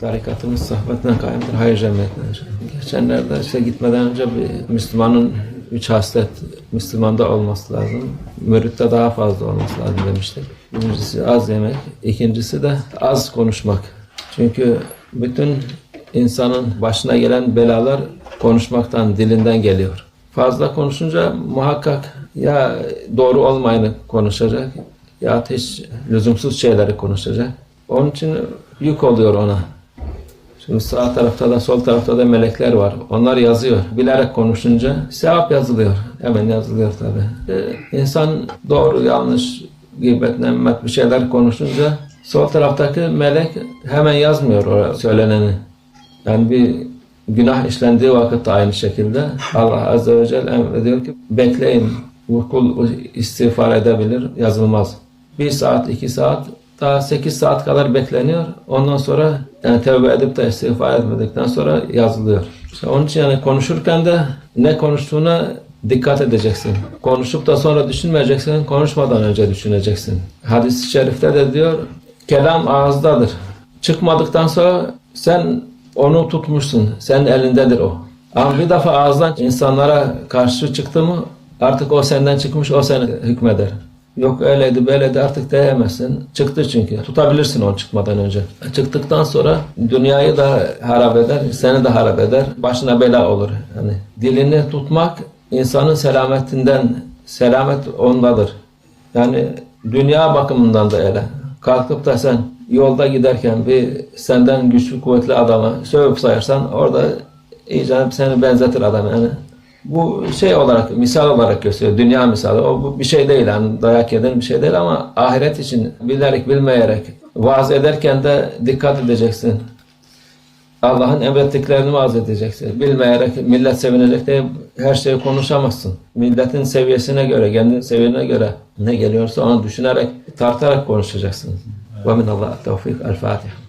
Tarikatımız sohbetten kaimdir, hayır cemiyetinden. Geçenlerde işte gitmeden önce bir Müslümanın üç haslet Müslümanda olması lazım. Müritte daha fazla olması lazım demiştik. Birincisi az yemek, ikincisi de az konuşmak. Çünkü bütün insanın başına gelen belalar konuşmaktan, dilinden geliyor. Fazla konuşunca muhakkak ya doğru olmayanı konuşacak ya hiç lüzumsuz şeyleri konuşacak. Onun için yük oluyor ona. Şimdi sağ tarafta da sol tarafta da melekler var. Onlar yazıyor. Bilerek konuşunca sevap yazılıyor. Hemen yazılıyor tabi. insan doğru yanlış gıybet nemmet bir şeyler konuşunca sol taraftaki melek hemen yazmıyor o söyleneni. Yani bir günah işlendiği vakit de aynı şekilde Allah Azze ve Celle emrediyor ki bekleyin bu kul istiğfar edebilir yazılmaz. Bir saat iki saat daha 8 saat kadar bekleniyor. Ondan sonra yani tevbe edip de istiğfar etmedikten sonra yazılıyor. İşte onun için yani konuşurken de ne konuştuğuna dikkat edeceksin. Konuşup da sonra düşünmeyeceksin. Konuşmadan önce düşüneceksin. Hadis-i şerifte de diyor kelam ağızdadır. Çıkmadıktan sonra sen onu tutmuşsun. Senin elindedir o. Ama bir defa ağızdan insanlara karşı çıktı mı artık o senden çıkmış o seni hükmeder. Yok öyleydi böyleydi artık diyemezsin. Çıktı çünkü. Tutabilirsin onu çıkmadan önce. Çıktıktan sonra dünyayı da harap eder, seni de harap eder. Başına bela olur. Yani dilini tutmak insanın selametinden, selamet ondadır. Yani dünya bakımından da öyle. Kalkıp da sen yolda giderken bir senden güçlü kuvvetli adama sövüp sayarsan orada iyice seni benzetir adam yani. Bu şey olarak, misal olarak gösteriyor. Dünya misali. O bu bir şey değil. Yani dayak yeden bir şey değil ama ahiret için bilerek bilmeyerek vaaz ederken de dikkat edeceksin. Allah'ın emrettiklerini vaaz edeceksin. Bilmeyerek millet sevinecek diye her şeyi konuşamazsın. Milletin seviyesine göre, kendi seviyene göre ne geliyorsa onu düşünerek, tartarak konuşacaksın. Ve minallah tevfik. El Fatiha.